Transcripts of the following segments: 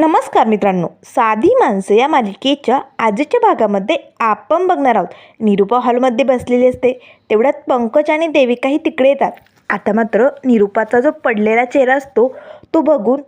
नमस्कार मित्रांनो साधी माणसं या मालिकेच्या आजच्या भागामध्ये आपण बघणार आहोत. निरुपा हॉलमध्ये बसलेली असते. तेवढ्यात पंकज आणि देविकाही तिकडे येतात. आता मात्र निरुपाचा जो पडलेला चेहरा असतो तो बघून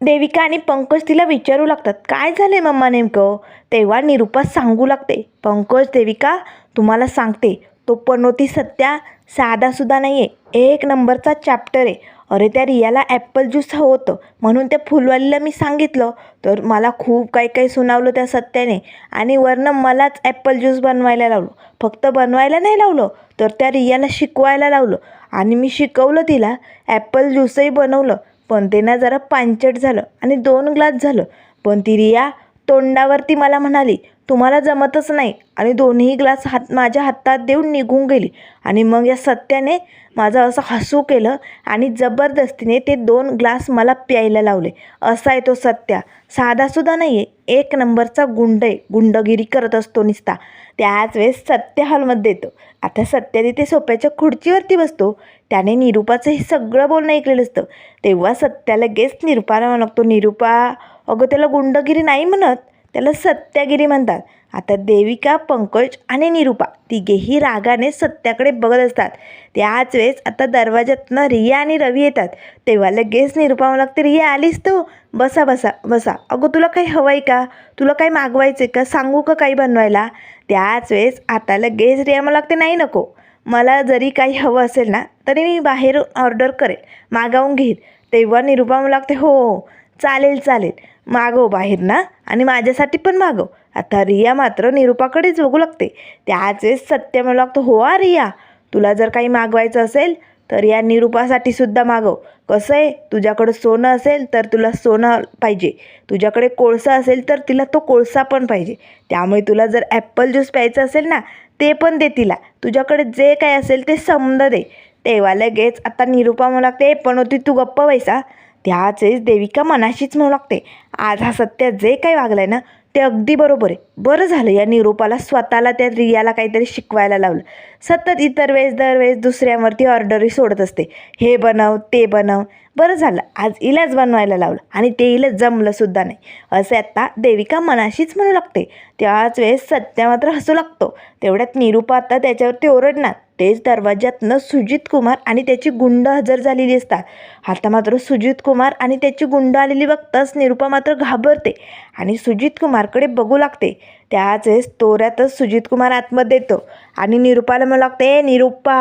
देविका आणि पंकज तिला विचारू लागतात काय झालं मम्मा नेमकं? तेव्हा निरुपा सांगू लागते पंकज देविका तुम्हाला सांगते तो पनोती सत्या साधासुद्धा नाही आहे एक नंबरचा चॅप्टर आहे. अरे त्या रियाला ॲपल ज्यूस हवं होतं. म्हणून त्या फुलवालीला मी सांगितलं. तर मला खूप काही काही सुनावलं त्या सत्याने. आणि वरनं मलाच ॲपल ज्यूस बनवायला लावलं. फक्त बनवायला नाही लावलं तर त्या रियाला शिकवायला लावलं. आणि मी शिकवलं तिला ॲपल ज्यूसही बनवलं. पण ते ना जरा पांचट झालं आणि दोन ग्लास झालं. पण ती रिया तोंडावरती मला म्हणाली तुम्हाला जमतच नाही. आणि दोन्ही ग्लास हात माझ्या हातात देऊन निघून गेली. आणि मग या सत्याने माझं असं हसू केलं आणि जबरदस्तीने ते दोन ग्लास मला प्यायला लावले. असा आहे तो सत्या. साधासुद्धा नाही आहे एक नंबरचा गुंड आहे गुंडगिरी करत असतो निसता. त्याच वेळेस सत्य हॉलमध्ये येतो आता सत्या तिथे सोप्याच्या खुर्चीवरती बसतो. त्याने निरुपाचं हे सगळं बोलणं ऐकलेलं असतं. तेव्हा सत्या लगेच निरूपाला म्हणतो लागतो निरुपा अगं त्याला गुंडगिरी नाही म्हणत. त्याला सत्यागिरी म्हणतात. आता देविका पंकज आणि निरुपा तिघेही रागाने सत्याकडे बघत असतात. त्याच वेळेस आता दरवाज्यातनं रिया आणि रवी येतात. तेव्हा लगेच निरुपा म्हणू लागते रिया आलीस तू? बसा बसा बसा. अगं तुला काही हवं आहे का? तुला काही मागवायचं आहे का? सांगू का काही बनवायला? त्याच वेळेस आता लगेच रिया मला लागते नाही नको. मला जरी काही हवं असेल ना तरी मी बाहेर ऑर्डर करेल. मागावून घेईल. तेव्हा निरुपा मला लागते हो, हो चालेल चालेल. मागव बाहेर ना आणि माझ्यासाठी पण मागव. आता रिया मात्र निरुपाकडेच बघू लागते. त्याच वेळेस सत्य मला लागतो हो आ रिया तुला जर काही मागवायचं असेल तर या निरुपासाठी सुद्धा मागव. कसं आहे? तुझ्याकडं सोनं असेल तर तुला सोनं पाहिजे. तुझ्याकडे कोळसा असेल तर तिला तो कोळसा पण पाहिजे. त्यामुळे तुला जर ॲपल ज्यूस प्यायचं असेल ना ते पण दे तिला. तुझ्याकडे जे काय असेल ते समद दे. तेव्हा लगेच आता निरुपा म्हणू लागते पण होती तू गप्प व्हायचा. त्याच वेळेस देविका मनाशीच म्हणू लागते आज हा सत्य जे काही वागलाय ना ते अगदी बरोबर आहे. बरं झालं या निरूपाला स्वतःला त्या रियाला काहीतरी शिकवायला लावलं. सतत इतर वेळेस दरवेळेस दुसऱ्यांवरती ऑर्डरही सोडत असते. हे बनव ते बनव. बरं झालं आज इलाज बनवायला लावलं आणि ते इलाज जमलंसुद्धा नाही. असे आता देविका मनाशीच म्हणू लागते. त्याच वेळेस सत्य मात्र हसू लागतो. तेवढ्यात निरूपा आता त्याच्यावरती ओरडणार. तेच दरवाज्यातनं सुजित कुमार आणि त्याची गुंड हजर झालेली असतात. आता मात्र सुजित कुमार आणि त्याची गुंड आलेली बघताच निरूपा मात्र घाबरते आणि सुजित कुमारकडे बघू लागते. त्याच वेळेस तोऱ्यातच सुजित कुमार आतमध्ये येतो आणि निरूपाला मला लागते "ए, निरूपा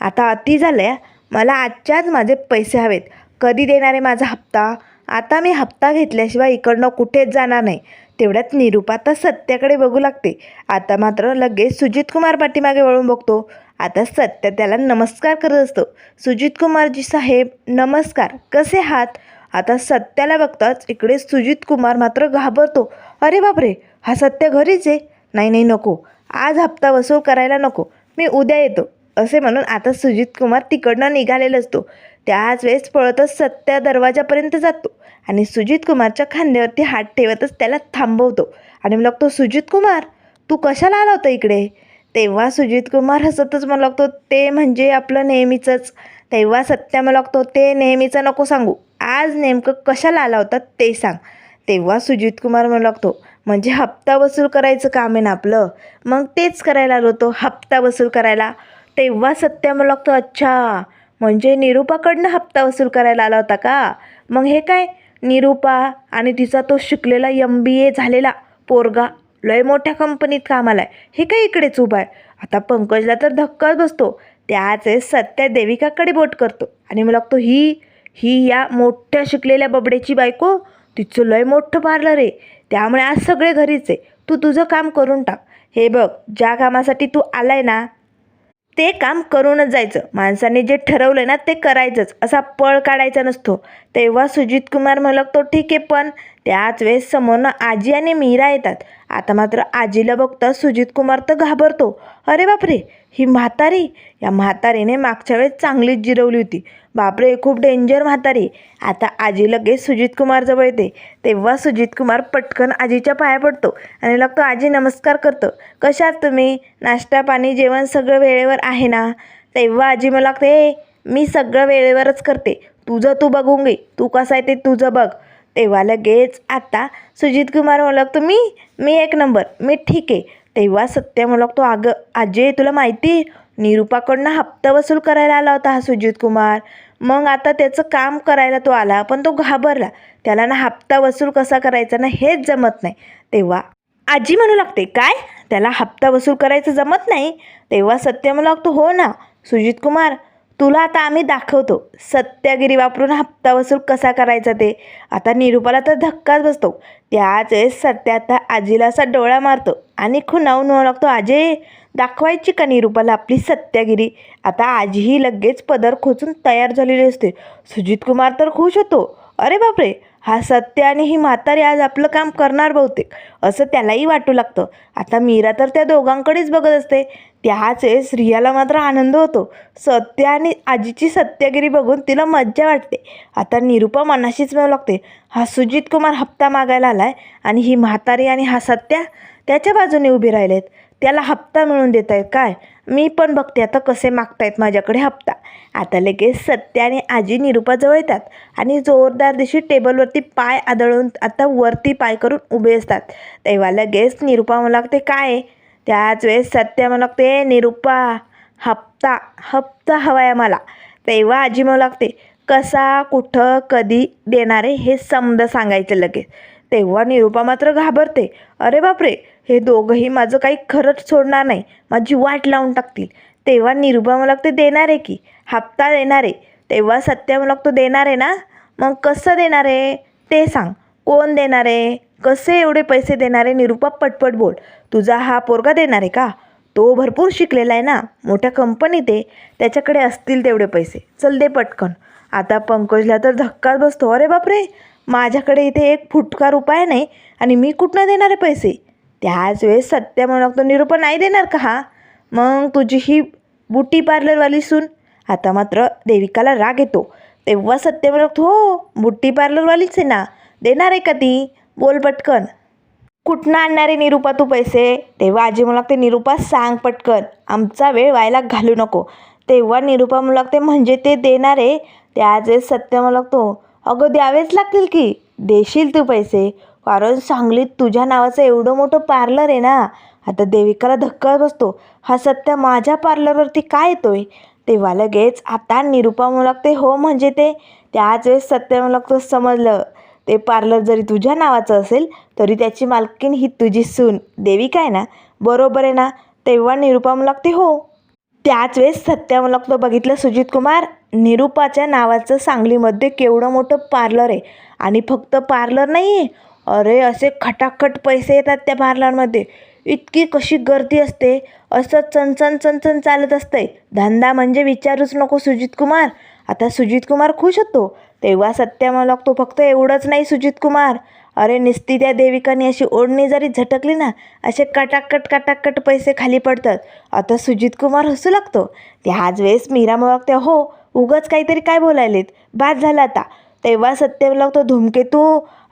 आता अति झालं आहे मला आजच्याच माझे पैसे हवेत. कधी देणार आहे माझा हप्ता? आता मी हप्ता घेतल्याशिवाय इकडनं कुठेच जाणार नाही. तेवढ्यात निरूपा आता सत्याकडे बघू लागते. आता मात्र लगेच सुजित कुमार पाठीमागे वळून बघतो. आता सत्य त्याला नमस्कार करत असतो. सुजित कुमारजी साहेब नमस्कार. कसे आहात? आता सत्याला बघताच इकडे सुजित कुमार मात्र घाबरतो. अरे बापरे हा सत्य घरीच आहे? नाही नाही नको. आज हप्ता वसूल करायला नको. मी उद्या येतो. असे म्हणून आता सुजित कुमार तिकडनं निघालेला असतो. त्याच वेळेस पळतच सत्या दरवाजापर्यंत जातो आणि सुजित कुमारच्या खांद्यावरती हात ठेवतच त्याला थांबवतो. आणि मग तो सुजित कुमार तू कशाला आला होता इकडे? तेव्हा सुजित कुमार हसतच मला लागतो. ते म्हणजे आपलं नेहमीचंच. तेव्हा सत्या मला लागतो. ते नेहमीचं नको सांगू. आज नेमकं कशाला आला होता ते सांग. तेव्हा सुजित कुमार म्हणू लागतो. म्हणजे हप्ता वसूल करायचं काम आहे ना आपलं? मग तेच करायला आलो होतो हप्ता वसूल करायला. तेव्हा सत्या मला लागतो अच्छा म्हणजे निरूपाकडनं हप्ता वसूल करायला आला होता का? मग हे काय? निरूपा आणि तिचा तो शिकलेला एम बी ए झालेला पोरगा लय मोठ्या कंपनीत कामाला आहे. हे काय इकडेच उभा आहे? आता पंकजला तर धक्काच बसतो. त्याच वेळेस सत्या देविकाकडे बोट करतो. आणि मला लागतो ही ही या मोठ्या शिकलेल्या बबडेची बायको? तिचं लय मोठं पार्लर आहे. त्यामुळे आज सगळे घरीच आहे. तू तुझं काम करून टाक. हे बघ ज्या कामासाठी तू आलाय ना ते काम करूनच जायचं. माणसाने जे ठरवलं ना ते करायचंच. असा पळ काढायचा नसतो. तेव्हा सुजित कुमार म्हणलं तो ठीक आहे पण त्याच वेळेस समोरनं आजी आणि मीरा येतात. आता मात्र आजीला बघता सुजित कुमार तर घाबरतो. अरे बापरे ही म्हातारी. या म्हातारीने मागच्या वेळेस चांगलीच जिरवली होती. बापरे खूप डेंजर म्हातारी. आता आजी लगेच सुजित कुमारजवळ येते. तेव्हा सुजित कुमार पटकन आजीच्या पाया पडतो आणि लागतो आजी नमस्कार करतो. कशात तुम्ही? नाश्ता पाणी जेवण सगळं वेळेवर आहे ना? तेव्हा आजी मला लागते मी सगळं वेळेवरच करते. तुझं तू बघून घे. तू कसं आहे ते तुझं बघ. तेव्हा लगेच आता सुजित कुमार ओळखतो मी मी एक नंबर. मी ठीक आहे. तेव्हा सत्य ओळखतो अगं अजय तुला माहिती? आहे, निरुपाकडनं हप्ता वसूल करायला आला होता हा सुजित कुमार. मग आता त्याचं काम करायला तो आला पण तो घाबरला. त्याला ना हप्ता वसूल कसा करायचा ना हेच जमत नाही. तेव्हा आजी म्हणू लागते काय? त्याला हप्ता वसूल करायचं जमत नाही? तेव्हा सत्य म्हणू लागतो हो ना सुजित कुमार. तुला आता आम्ही दाखवतो. सत्यागिरी वापरून हप्ता वसूल कसा करायचा ते. आता निरूपाला तर धक्काच बसतो. त्याच वेळेस सत्या आता आजीला असा डोळा मारतो आणि खुणावून म्हणू लागतो आजे दाखवायची का निरूपाला आपली सत्यागिरी? आता आजीही लगेच पदर खोचून तयार झालेली असते. सुजित कुमार तर खुश होतो. अरे बापरे! हा सत्य आणि ही म्हातारी आज आपलं काम करणार बहुतेक असं त्यालाही वाटू लागतं. आता मीरा तर त्या दोघांकडेच बघत असते. त्याच वेळेस रियाला मात्र आनंद होतो. सत्य आणि आजीची सत्यागिरी बघून तिला मज्जा वाटते. आता निरुपा मनाशीच मिळू लागते हा सुजित कुमार हप्ता मागायला आला आहे आणि ही म्हातारी आणि हा सत्या त्याच्या बाजूने उभी राहिलेत. त्याला हप्ता मिळून देत आहेत काय? मी पण बघते आता कसे मागतायत माझ्याकडे हप्ता. आता लगेच सत्य आणि आजी निरुपाजवळ येतात आणि जोरदार दिवशी टेबलवरती पाय आदळून आता वरती पाय करून उभे असतात. तेव्हा लगेच निरुपा मला लागते काय त्याच वेळेस सत्य मला लागते निरुपा हप्ता हप्ता हवा आहे मला तेव्हा आजी मला लागते कसा कुठं कधी देणारे हे समद सांगायचं लगेच. तेव्हा निरुपा मात्र घाबरते. अरे बापरे हे दोघंही माझं काही खरंच सोडणार नाही. माझी वाट लावून टाकतील. तेव्हा निरुपा मला ते देणार आहे की? हप्ता देणार आहे. तेव्हा सत्य मला तो देणार आहे ना? मग कसं देणार आहे? ते सांग. कोण देणार आहे? कसे एवढे पैसे देणार आहे? निरुपा पटपट बोल. तुझा हा पोरगा देणार आहे का? तो भरपूर शिकलेला आहे ना? मोठ्या कंपनीत आहे. त्याच्याकडे असतील तेवढे पैसे. चल दे पटकन. आता पंकजला तर धक्काच बसतो. अरे बापरे! माझ्याकडे इथे एक फुटका रुपया नाही आणि मी कुठनं देणार आहे पैसे? त्याच वेळेस सत्य म्हणू लागतो निरुपा नाही देणार का हा? मग तुझी ही बुटी पार्लरवाली सून. आता मात्र देविकाला राग येतो. तेव्हा सत्य म्हणत हो बुट्टी पार्लरवालीच आहे ना. देणार आहे का ती? बोल पटकन. कुठनं आणणार आहे निरुपा तू पैसे? तेव्हा आजी म्हणू लागते निरुपा सांग पटकन. आमचा वेळ व्हायला घालू नको. तेव्हा निरुपा म्हणू लागते म्हणजे ते देणार आहे? त्याच वेळेस सत्य म्हणू लागतो अगं द्यावेच लागतील की. देशील तू पैसे. कारण सांगलीत तुझ्या नावाचं एवढं मोठं पार्लर आहे ना. आता देविकाला धक्का बसतो. हा सत्य माझ्या पार्लरवरती काय येतोय? तेव्हा लगेच आता निरुपा म्हणू लागते हो म्हणजे ते. त्याच वेळेस सत्य म्हणू लागतो समजलं. ते पार्लर जरी तुझ्या नावाचं असेल तरी त्याची मालकीन ही तुझी सून. देविका आहे ना? बरोबर आहे ना? तेव्हा निरुपा म्हणू लागते हो. त्याच वेळेस सत्या मला लागतो बघितलं सुजित कुमार. निरुपाच्या नावाचं सांगलीमध्ये केवढं मोठं पार्लर आहे. आणि फक्त पार्लर नाही आहे अरे असे खटाखट पैसे येतात त्या पार्लरमध्ये. इतकी कशी गर्दी असते. असं चणचण चणचण चालत असतंय. धंदा म्हणजे विचारूच नको सुजित कुमार. आता सुजित कुमार खुश होतो. तेव्हा सत्या मला लागतो फक्त एवढंच नाही सुजित कुमार. अरे निस्ती त्या देविकाने अशी ओढणी जरी झटकली ना असे कटाकट कटाकट पैसे खाली पडतात. आता सुजित कुमार हसू लागतो. त्याच वेळेस मीरा मग लागते हो उगाच काहीतरी काय बोलायलेत? बाद झाला आता. तेव्हा सत्य तो. धूमकेतू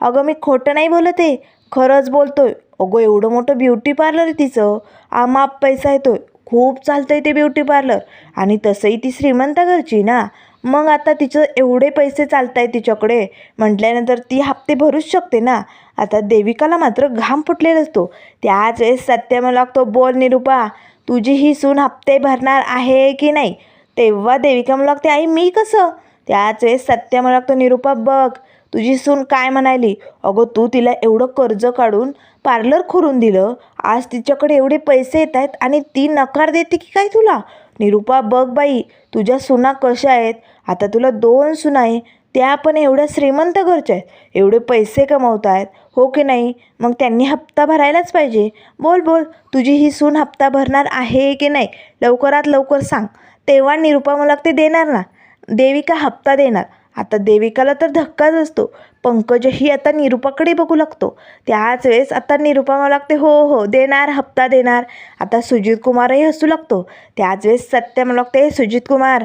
अगं मी खोटं नाही बोलत आहे. खरंच बोलतोय. अगं एवढं मोठं ब्युटी पार्लर आहे तिचं. आमाप पैसा येतोय खूप चालतंय ते ब्युटी पार्लर आणि तसंही ती श्रीमंत घरची ना. मग आता तिचं एवढे पैसे चालत आहे तिच्याकडे. म्हटल्यानंतर ती हप्ते भरूच शकते ना. आता देविकाला मात्र घाम फुटलेला असतो. त्याच वेळेस सत्य मला लागतो बोल निरुपा. तुझी ही सून हप्ते भरणार आहे की नाही? तेव्हा देविका मला लागते आई मी कसं? त्याच वेळेस सत्य मला लागतो निरुपा बघ तुझी सून काय म्हणाली? अगं तू तिला एवढं कर्ज काढून पार्लर खोरून दिलं. आज तिच्याकडे एवढे पैसे येत आहेत आणि ती नकार देते की काय तुला? निरुपा बघ बाई तुझ्या सुना कशा आहेत? आता तुला दोन सुना आहे त्या पण एवढ्या श्रीमंत घरच्या आहेत. एवढे पैसे कमवत आहेत हो की नाही? मग त्यांनी हप्ता भरायलाच पाहिजे. बोल बोल तुझी ही सून हप्ता भरणार आहे की नाही? लवकरात लवकर सांग. तेव्हा निरुपा मला ते देणार ना? देविका हप्ता देणार. आता देविकाला तर धक्काच असतो. पंकजही आता निरुपाकडे बघू लागतो. त्याच वेळेस आता निरुपा मला लागते हो हो देणार हप्ता देणार. आता सुजित कुमारही हसू लागतो. त्याच वेळेस सत्य मला लागते सुजित कुमार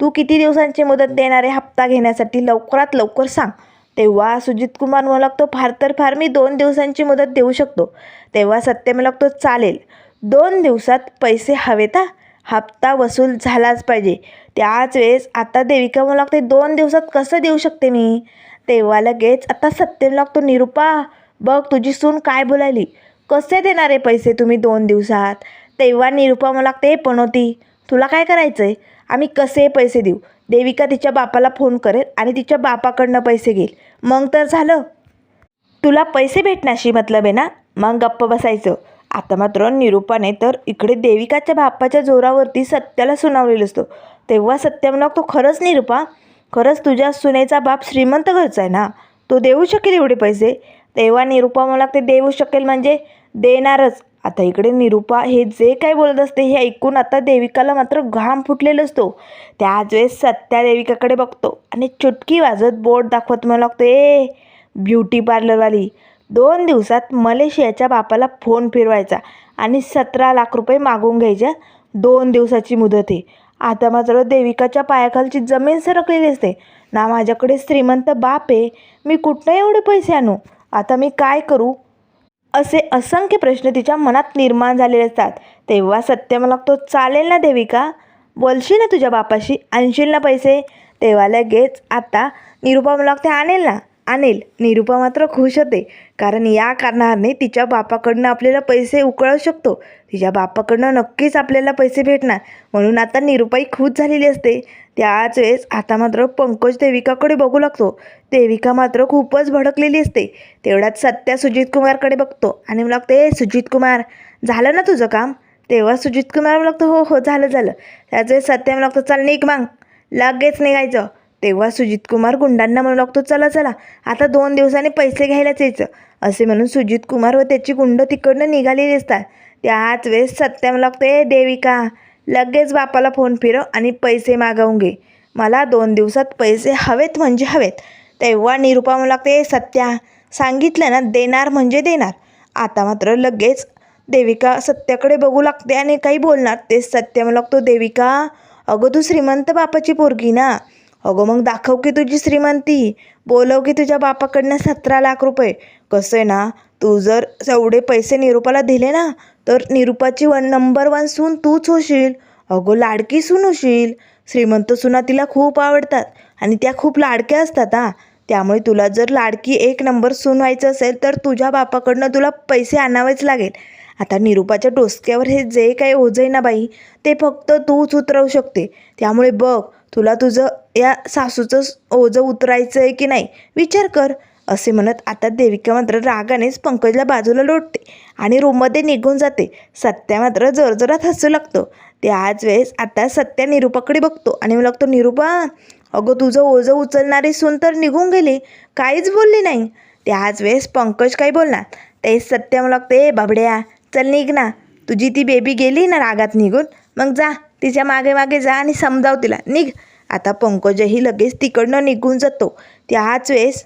तू किती दिवसांची मुदत देणार आहे हप्ता घेण्यासाठी? लवकरात लवकर सांग. तेव्हा सुजित कुमार मला लागतो फार तर फार मी दोन दिवसांची मुदत देऊ शकतो. तेव्हा सत्य मला लागतो चालेल. दोन दिवसात पैसे हवेत हा हप्ता वसूल झालाच पाहिजे. त्याच वेळेस आता देविका मला लागते दोन दिवसात कसं देऊ शकते मी? तेव्हा लगेच आता सत्यन लागतो निरुपा बघ तुझी सून काय बोलायली? कसे देणार आहे पैसे तुम्ही दोन दिवसात? तेव्हा निरुपा मला लागते पण होती तुला काय करायचं आहे आम्ही कसे पैसे देऊ? देविका तिच्या बापाला फोन करेल आणि तिच्या बापाकडनं पैसे घेईल. मग तर झालं. तुला पैसे भेटण्याशी मतलब आहे ना? मग गप्प बसायचं. आता मात्र निरूपाने तर इकडे देविकाच्या बापाच्या जोरावरती सत्याला सुनावलेलं असतो. तेव्हा सत्य म्हणा तो खरंच निरूपा? खरंच तुझ्या सुनेचा बाप श्रीमंत घरचा आहे ना? तो देऊ शकेल एवढे पैसे? तेव्हा निरूपा मला ते देऊ शकेल म्हणजे देणारच. आता इकडे निरूपा हे जे काय बोलत असते हे ऐकून आता देविकाला मात्र घाम फुटलेला असतो. त्याच वेळेस सत्या देविकाकडे बघतो आणि चुटकी वाजत बोट दाखवत मला लागतो ए ब्युटी पार्लरवाली दोन दिवसात मलेशियाच्या बापाला फोन फिरवायचा आणि सतरा लाख रुपये मागून घ्यायच्या दोन दिवसाची मुदत आहे. आता मात्र देविकाच्या पायाखालची जमीन सरकलेली असते ना माझ्याकडे श्रीमंत बाप आहे. मी कुठनं एवढे पैसे आणू? आता मी काय करू? असे असंख्य प्रश्न तिच्या मनात निर्माण झालेले असतात. तेव्हा सत्य मला तो चालेल ना देविका? बोलशील ना तुझ्या बापाशी? आणशील ना पैसे? तेव्हा लगेच आता निरुपा मला ते आणेल ना? आणेल निरुपा मात्र खुश होते. कारण या कारणाने तिच्या बापाकडनं आपल्याला पैसे उकळू शकतो. तिच्या बापाकडनं नक्कीच आपल्याला पैसे भेटणार. म्हणून आता निरुपाई खुश झालेली असते. त्याच वेळेस आता मात्र पंकज देविकाकडे बघू लागतो. देविका मात्र खूपच भडकलेली असते. तेवढ्यात सत्या सुजित कुमारकडे बघतो आणि मला लागतं ए सुजित कुमार झालं ना तुझं काम? तेव्हा सुजित कुमार मला लागतं हो हो झालं झालं. त्याच वेळेस सत्या मला लागतं चल निघ मग. लगेच निघायचं. तेव्हा सुजित कुमार गुंडांना म्हणू लागतो चला चला आता दोन दिवसांनी पैसे घ्यायलाच यायचं. असे म्हणून सुजित कुमार व त्याची गुंड तिकडनं निघालेली असतात. त्याच वेळेस सत्यम मला ए देविका लगेच बापाला फोन फिरव आणि पैसे मागवून घे. मला दोन दिवसात पैसे हवेत म्हणजे हवेत. तेव्हा निरुपा मला लागते "ए, सत्या सांगितलं ना देणार म्हणजे देणार. आता मात्र लगेच देविका सत्याकडे बघू लागते आणि काही बोलणार. ते सत्य मला लागतो देविका अगं तू श्रीमंत बापाची पोरगी ना. अगं मग दाखव की तुझी श्रीमंती. बोलव की तुझ्या बापाकडनं सतरा लाख रुपये. कसं आहे ना तू जर एवढे पैसे निरुपाला दिले ना तर निरुपाची वन नंबर वन सून तूच होशील. अगं लाडकी सून होशील. श्रीमंत सुना तिला खूप आवडतात आणि त्या खूप लाडक्या असतात हां. त्यामुळे तुला जर लाडकी एक नंबर सून व्हायचं असेल तर तुझ्या बापाकडनं तुला पैसे आणावेच लागेल. आता निरुपाच्या डोसक्यावर हे जे काही ओझं आहे ना बाई ते फक्त तूच उतरवू शकते. त्यामुळे बघ तुला तुझं या सासूचं ओझं उतरायचं आहे की नाही विचार कर असे म्हणत आता देविका मात्र रागानेच पंकजला बाजूला लोटते आणि रूममध्ये निघून जाते. सत्या मात्र जोरजोरात हसू लागतो. त्याच वेळेस आता सत्या निरूपाकडे बघतो आणि मला लागतो निरूपा अगं तुझं ओझं उचलणारी सून तर निघून गेली. काहीच बोलली नाही. त्याच वेळेस पंकज काय बोलणार? ते सत्य मला लागतं ए बाबड्या चल निघ ना. तुझी ती बेबी गेली ना रागात निघून. मग जा. तिच्यामागे मागे जा आणि समजाव तिला. निघ. आता पंकजही लगेच तिकडनं निघून जातो. त्याच वेळेस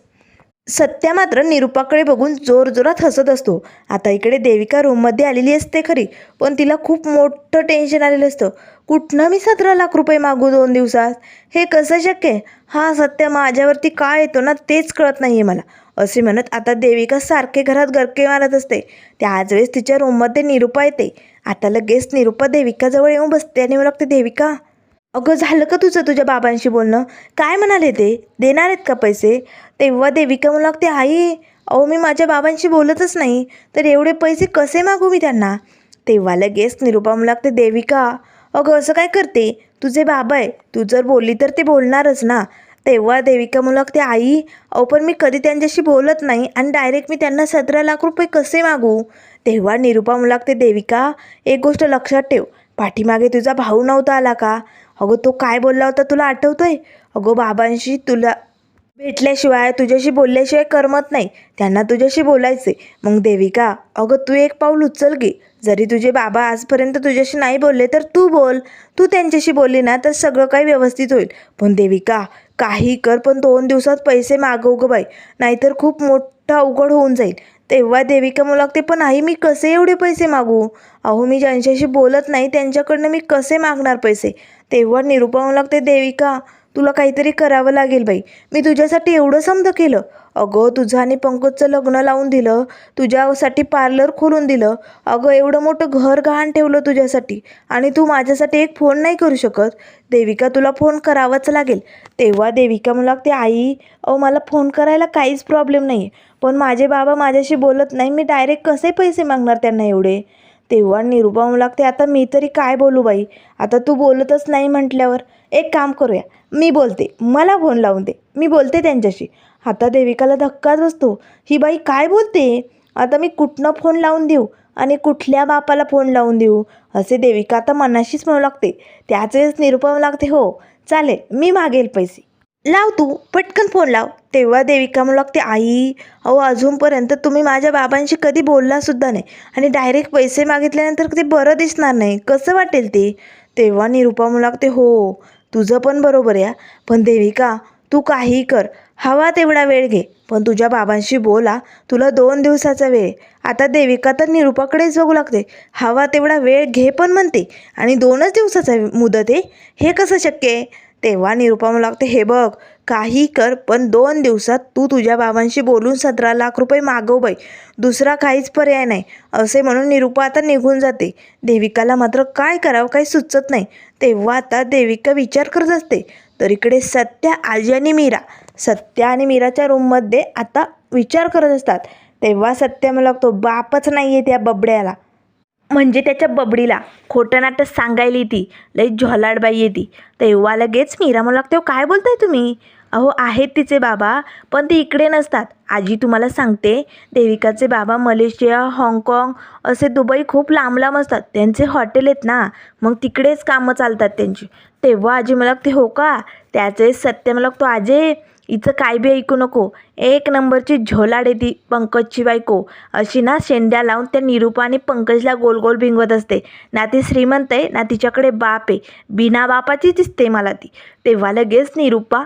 सत्या मात्र निरुपाकडे बघून जोरजोरात हसत असतो. आता इकडे देविका रूममध्ये आलेली असते खरी पण तिला खूप मोठं टेन्शन आलेलं असतं. कुठनं मी सतरा लाख रुपये मागू दोन दिवसात? हे कसं शक्य आहे? हा सत्य माझ्यावरती काय येतो ना तेच कळत नाही आहे मला. असे म्हणत आता देविका सारखे घरात गरके मारत असते. त्याच वेळेस तिच्या रूममध्ये निरुपा येते. आता लगेच निरुपा देविकाजवळ येऊन बसते आणि मला लागते देविका अगं झालं का तुझं तुझ्या बाबांशी बोलणं? काय म्हणाले ते? देणार आहेत का पैसे? तेव्हा देविका म्हणू लागते आई अहो मी माझ्या बाबांशी बोलतच नाही तर एवढे पैसे कसे मागू मी त्यांना? तेव्हा लगेच निरुपा म्हणू लागते देविका अगं असं काय करते? तुझे बाबा आहे तू जर बोलली तर ते बोलणारच ना. तेव्हा देविका म्हणू लागते आई अहो पण मी कधी त्यांच्याशी बोलत नाही आणि डायरेक्ट मी त्यांना सतरा लाख रुपये कसे मागू? तेव्हा निरुपा मला लागते देविका एक गोष्ट लक्षात ठेव. पाठीमागे तुझा भाऊ नव्हता आला का? अगं तो काय बोलला होता तुला आठवतोय? अगं बाबांशी तुला भेटल्याशिवाय तुझ्याशी बोलल्याशिवाय करमत नाही. त्यांना तुझ्याशी बोलायचे मग देविका अगं तू एक पाऊल उचल गे जरी तुझे बाबा आजपर्यंत तुझ्याशी नाही बोलले तर तू बोल. तू त्यांच्याशी बोलली ना तर सगळं काही व्यवस्थित होईल. पण देविका काही कर पण दोन दिवसात पैसे मागव गं बाई. नाहीतर खूप मोठा अवघड होऊन जाईल. तेव्हा देविका मला लागते पण आई मी कसे एवढे पैसे मागू? अहो मी ज्यांच्याशी बोलत नाही त्यांच्याकडनं मी कसे मागणार पैसे? तेव्हा निरूपा मला लागते देविका तुला काहीतरी करावं लागेल बाई. मी तुझ्यासाठी एवढं समज केलं. अगं तुझं आणि पंकजचं लग्न लावून दिलं. तुझ्यासाठी पार्लर खोलून दिलं. अगं एवढं मोठं घर गहाण ठेवलं तुझ्यासाठी. आणि तू माझ्यासाठी एक फोन नाही करू शकत. देविका तुला फोन करावाच लागेल. तेव्हा देविका मला लागते आई अहो मला फोन करायला काहीच प्रॉब्लेम नाही आहे पण माझे बाबा माझ्याशी बोलत नाही. मी डायरेक्ट कसे पैसे मागणार त्यांना एवढे? तेव्हा निरुपम लागते आता मी तरी काय बोलू बाई? आता तू बोलतच नाही म्हटल्यावर. एक काम करूया. मी बोलते. मला फोन लावून दे. मी बोलते त्यांच्याशी. आता देविकाला धक्काच बसतो. ही बाई काय बोलते? आता मी कुठनं फोन लावून देऊ? आणि कुठल्या बापाला फोन लावून देऊ? असे देविका आता मनाशीच म्हणू लागते. त्याच वेळेस निरुपम लागते. हो चालेल. मी मागेल पैसे. लाव तू पटकन फोन लाव. तेव्हा देविका म्हणू लागते आई अहो अजूनपर्यंत तुम्ही माझ्या बाबांशी कधी बोललासुद्धा नाही आणि डायरेक्ट पैसे मागितल्यानंतर ते बरं दिसणार नाही. कसं वाटेल ते? तेव्हा निरुपा म्हणू लागते हो तुझं पण बरोबर आहे पण देविका तू काही कर. हवा तेवढा वेळ घे. पण तुझ्या बाबांशी बोला. तुला दोन दिवसाचा वेळ. आहे. आता देविका तर निरुपाकडेच बघू लागते. हवा तेवढा वेळ घे पण म्हणते. आणि दोनच दिवसाचा मुदत आहे. हे कसं शक्य आहे? तेव्हा निरुपा लागते हे बघ काही कर पण दोन दिवसात तू तुझ्या बाबांशी बोलून सतरा लाख रुपये मागव बाई. दुसरा काहीच पर्याय नाही. असे म्हणून निरुपा आता निघून जाते. देविकाला मात्र काय करावं काही सुचत नाही. तेव्हा आता देविका विचार करत असते तर इकडे सत्या आजी आणि मीरा. सत्या आणि मीराच्या रूममध्ये आता विचार करत असतात. तेव्हा सत्या मला लागतो बापच नाही आहे त्या बबड्याला. म्हणजे त्याच्या बबडीला. खोटं नाटक सांगायली ती. लई झोलाडबाई आहे ती. तेव्हा लगेच मीरा मला लागते काय बोलताय तुम्ही? अहो आहेत तिचे बाबा पण ते इकडे नसतात. आजी तुम्हाला सांगते देविकाचे बाबा मलेशिया हाँगकाँग असे दुबई खूप लांब लांब असतात. त्यांचे हॉटेल आहेत ना मग तिकडेच कामं चालतात त्यांची. तेव्हा आजी मला लागते हो का? त्याचे सत्य. मला लागतो आजे हिचं काय बी ऐकू नको. एक नंबरची झोलाड आहे ती पंकजची बायको. अशी ना शेंड्या लावून त्या निरूपा आणि पंकजला गोल गोल भिंगवत असते. ना ती श्रीमंत आहे ना तिच्याकडे बाप आहे. बिना बापाची दिसते मला ती. तेव्हा लगेच निरूपा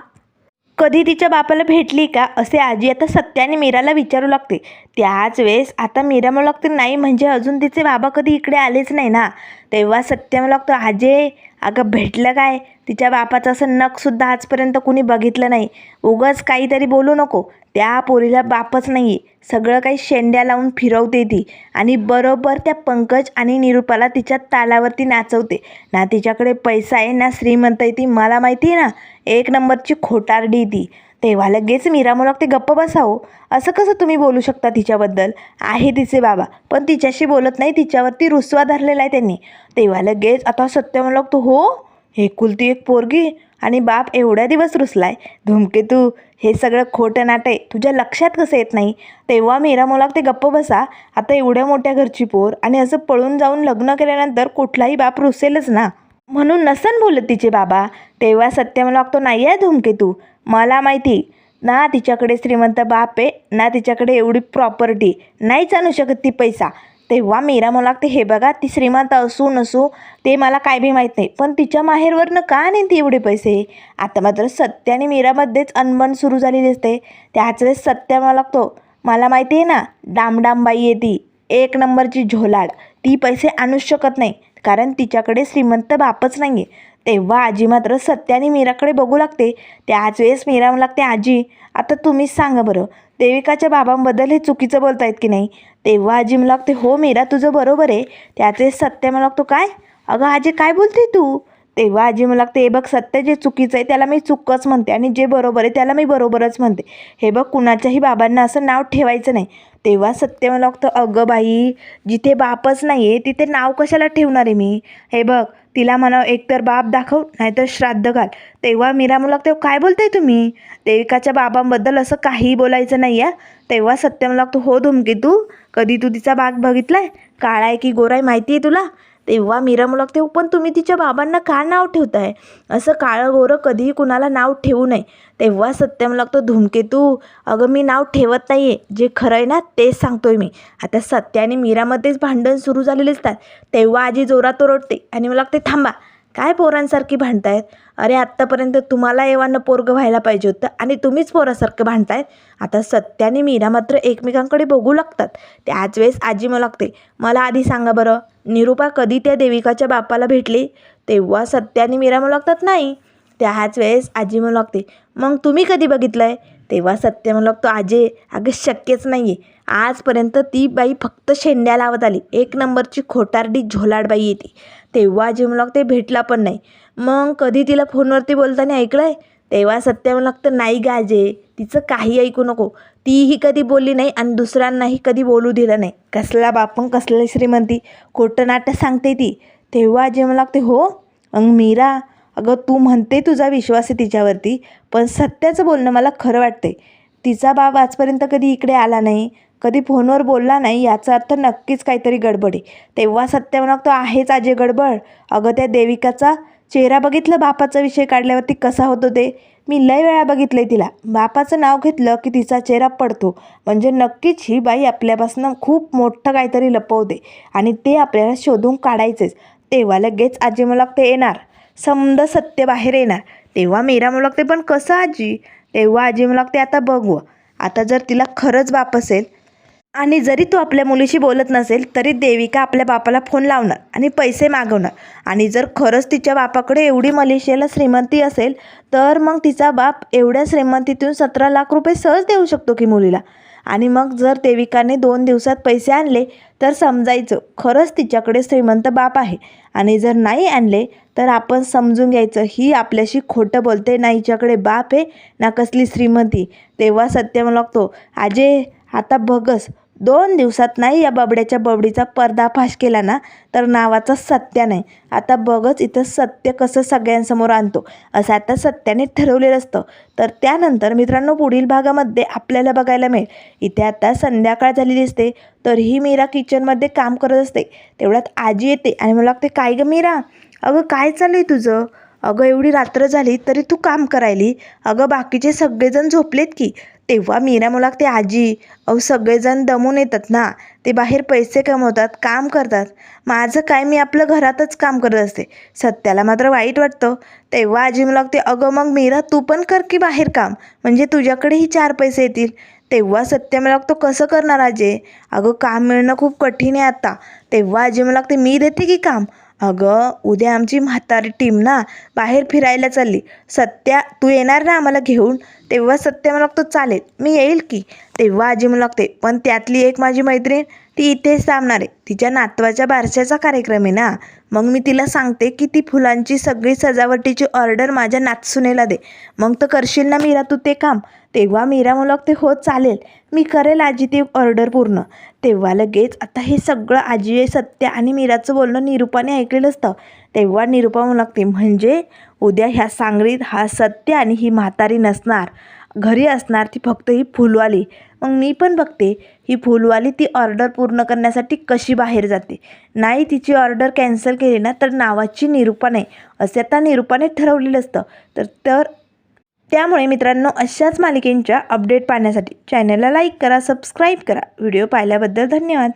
कधी तिच्या बापाला भेटली का? असे आजी आता सत्याने मीराला विचारू लागते. त्याच वेळेस आता मीरा म्हणू लागते नाही म्हणजे अजून तिचे बाबा कधी इकडे आलेच नाही ना. तेव्हा सत्य म्हणू लागतो आजे अगं भेटलं काय? तिच्या बापाचं असं नखसुद्धा आजपर्यंत कुणी बघितलं नाही. उगाच काहीतरी बोलू नको. त्या पोरीला बापच नाही आहे सगळं काही शेंड्या लावून फिरवते ती. आणि बरोबर त्या पंकज आणि निरूपाला तिच्या तालावरती नाचवते. ना तिच्याकडे पैसा आहे ना श्रीमंत आहे ती. मला माहिती आहे ना एक नंबरची खोटारडी ती. तेव्हा लगेच मीरा म्हणू ते गप्प बसावं. असं कसं तुम्ही बोलू शकता तिच्याबद्दल? आहे तिचे बाबा पण तिच्याशी बोलत नाही तिच्यावरती रुसवा धरलेला आहे त्यांनी. तेव्हा लगेच आता सत्य म्हणू तू हो कुलती एक पोरगी आणि बाप एवढ्या दिवस रुसलाय. धुमकेतू हे सगळं खोटं नाटे आहे. तुझ्या लक्षात कसं येत नाही? तेव्हा मीरा मुलाक ते गप्प बसा. आता एवढ्या मोठ्या घरची पोर आणि असं पळून जाऊन लग्न केल्यानंतर कुठलाही बाप रुसेलच ना? म्हणून नसन बोलत तिचे बाबा. तेव्हा सत्य मला तो नाही आहे धुमकेतू मला माहिती ना तिच्याकडे श्रीमंत बाप आहे ना तिच्याकडे एवढी प्रॉपर्टी नाहीच आणू शकत ती पैसा. तेव्हा मीरा मला लागते हे बघा ती श्रीमंत असू नसू ते मला काय बी माहीत नाही पण तिच्या माहेरवरनं का नाही ती एवढे पैसे? आता मात्र सत्य आणि मीरामध्येच अनबन सुरू झाली दिसते. त्याच वेळेस सत्य मला लागतो मला माहिती आहे ना डामडामबाई आहे ती एक नंबरची झोलाड ती पैसे आणूच शकत नाही कारण तिच्याकडे श्रीमंत बापच नाही आहे तेव्हा आजी मात्र सत्याने मीराकडे बघू लागते. त्याच वेळेस मीरा लागते आजी आता तुम्हीच सांगा बरं देविकाच्या बाबांबद्दल हे चुकीचं बोलतायत की नाही? तेव्हा आजी मला लागते हो मीरा तुझं बरोबर आहे. त्याचे सत्य मला लागतो काय? अगं आजी काय बोलते तू? तेव्हा आजी मला लागते हे बघ सत्य जे चुकीचं आहे त्याला मी चुकच म्हणते आणि जे बरोबर आहे त्याला मी बरोबरच म्हणते. हे बघ कुणाच्याही बाबांना असं नाव ठेवायचं नाही. तेव्हा सत्य मला लागतं अगं बाई जिथे बापच नाही आहे तिथे नाव कशाला ठेवणार आहे मी? हे बघ तिला म्हणा एकतर बाप दाखव नाहीतर श्राद्ध घाल. तेव्हा मीरा मला लागतो काय बोलताय तुम्ही? देविकाच्या बाबांबद्दल असं काहीही बोलायचं नाही आहे तेव्हा सत्य मला लागतो हो धुमकी तू कधी तू तिचा बाग बघितलाय? काळा आहे की गोरा आहे माहिती आहे तुला? तेव्हा मीरा मला लागते पण तुम्ही तिच्या बाबांना का नाव ठेवताय? असं काळं गोरं कधीही कुणाला नाव ठेवू नये. तेव्हा सत्य मला लागतो धुमकेतू अगं मी नाव ठेवत नाही आहे जे खरं आहे ना तेच सांगतोय मी. आता सत्य आणि मीरामध्येच भांडण सुरू झालेले असतात तेव्हा आजी जोरात ओरडते आणि मला लागते थांबा काय पोरांसारखी भांडतायत? अरे आत्तापर्यंत तुम्हाला एवानं पोरगं व्हायला पाहिजे होतं आणि तुम्हीच पोरासारखं भांडतायत. आता सत्याने आणि मीरा मात्र एकमेकांकडे बघू लागतात. त्याच वेळेस आजी मला लागते मला आधी सांगा बरं निरूपा कधी त्या देविकाच्या बापाला भेटली? तेव्हा सत्याने आणि मीरा मला लागतात नाही. त्याच वेळेस आजी म्हणू लागते मग तुम्ही कधी बघितलं आहे तेव्हा सत्य म्हणू लागतो आजे अगं शक्यच नाही आहे आजपर्यंत ती बाई फक्त शेंड्या लावत आली. एक नंबरची खोटारडी झोलाडबाई येते. तेव्हा जिमलॉक ते भेटला पण नाही. मग कधी तिला फोनवरती बोलताना ऐकलं आहे तेव्हा सत्य मला लागतं नाही गाजे तिचं काही ऐकू नको. तीही कधी बोलली नाही आणि दुसऱ्यांनाही कधी बोलू दिलं नाही. कसला बापन कसली श्रीमंती. खोटं नाटक सांगते ती. तेव्हा आजी म्हणू लागते हो मग मीरा अगं तू म्हणते तुझा विश्वास आहे तिच्यावरती पण सत्याचं बोलणं मला खरं वाटते तिचा बाप आजपर्यंत कधी इकडे आला नाही. कधी फोनवर बोलला नाही याचा अर्थ नक्कीच काहीतरी गडबड आहे. तेव्हा सत्य म्हणा तो आहेच आजे गडबड. अगं त्या देविकाचा चेहरा बघितलं बापाचा विषय काढल्यावरती कसा होतो ते? मी लय वेळा बघितलं आहे तिला. बापाचं नाव घेतलं की तिचा चेहरा पडतो. म्हणजे नक्कीच ही बाई आपल्यापासून खूप मोठं काहीतरी लपवते आणि ते आपल्याला शोधून काढायचेच. तेव्हा लगेच आजी मला ते येणार. समद सत्य बाहेर येणार. तेव्हा मीरा मला ते पण कसं आजी? तेव्हा आजी मला ते आता बघू. आता जर तिला खरंच बाप असेल आणि जरी तू आपल्या मुलीशी बोलत नसेल तरी देविका आपल्या बापाला फोन लावणार आणि पैसे मागवणार. आणि जर खरंच तिच्या बापाकडे एवढी मलेशियाला श्रीमंती असेल तर मग तिचा बाप एवढ्या श्रीमंतीतून सतरा लाख रुपये सहज देऊ शकतो की मुलीला? आणि मग जर देविकाने दोन दिवसात पैसे आणले तर समजायचं खरंच तिच्याकडे श्रीमंत बाप आहे. आणि जर नाही आणले तर आपण समजून घ्यायचं ही आपल्याशी खोटं बोलते ना हिच्याकडे बाप आहे ना कसली श्रीमंती. तेव्हा सत्य मला लागतो आजे आता बघस दोन दिवसात नाही या बबड्याच्या बबडीचा पर्दाफाश केला ना तर नावाचा सत्य नाही. आता बघच इथं सत्य कसं सगळ्यांसमोर आणतो. असं आता सत्याने ठरवलेलं असतं. तर त्यानंतर मित्रांनो पुढील भागामध्ये आपल्याला बघायला मिळेल. इथे आता संध्याकाळ झालेली असते तरीही मीरा किचनमध्ये काम करत असते. तेवढ्यात आजी येते आणि मला लागते काय गं मीरा? अगं काय चाललं आहे तुझं? अगं एवढी रात्र झाली तरी तू काम करायली. अगं बाकीचे सगळेजण झोपलेत की. तेव्हा मीरा मला ते आजी अहो सगळेजण दमून येतात ना. ते बाहेर पैसे कमवतात काम करतात. माझं काय मी आपलं घरातच काम करत असते. सत्याला मात्र वाईट वाटतं. तेव्हा आजी मला लागते अगं मग मीरा तू पण कर की बाहेर काम. म्हणजे तुझ्याकडेही चार पैसे येतील. तेव्हा सत्य मला लागतो कसं करणार आजे? अगं काम मिळणं खूप कठीण आहे आता. तेव्हा आजी मला लागते मी देते की काम? अगं उद्या आमची म्हातारी टीम ना बाहेर फिरायला चालली. सत्या तू येणार ना आम्हाला घेऊन? तेव्हा सत्य मला लागतो चालेल मी येईल की? तेव्हा आजी मला लागते पण त्यातली एक माझी मैत्रीण ती इथेच थांबणार आहे. तिच्या नातवाच्या बारशाचा कार्यक्रम आहे ना. मग मी तिला सांगते की ती फुलांची सगळी सजावटीची ऑर्डर माझ्या नातसुनेला दे. मग तर करशील ना मीरा तू ते काम. तेव्हा मीरा मला लागते हो चालेल. मी करेल आजी ती ऑर्डर पूर्ण. तेव्हा लगेच आता हे सगळं आजी सत्य आणि मीराचं बोलणं निरूपाने ऐकलेलं असतं. तेव्हा निरूपा म्हणू लागते म्हणजे उद्या ह्या सांगलीत हा सत्य आणि ही म्हातारी नसणार. घरी असणार ती फक्त ही फुलवाली. मग मी पण बघते ही फुलवाली ती ऑर्डर पूर्ण करण्यासाठी कशी बाहेर जाते? नाही तिची ऑर्डर कॅन्सल केली ना तर नावाची निरूपा नाही. असे आता निरूपाने ठरवलेलं असतं. तर तर त्यामुळे मित्रांनो अशाच मालिकेंच्या अपडेट पाहण्यासाठी चॅनलला लाईक करा सबस्क्राईब करा. व्हिडिओ पाहिल्याबद्दल धन्यवाद.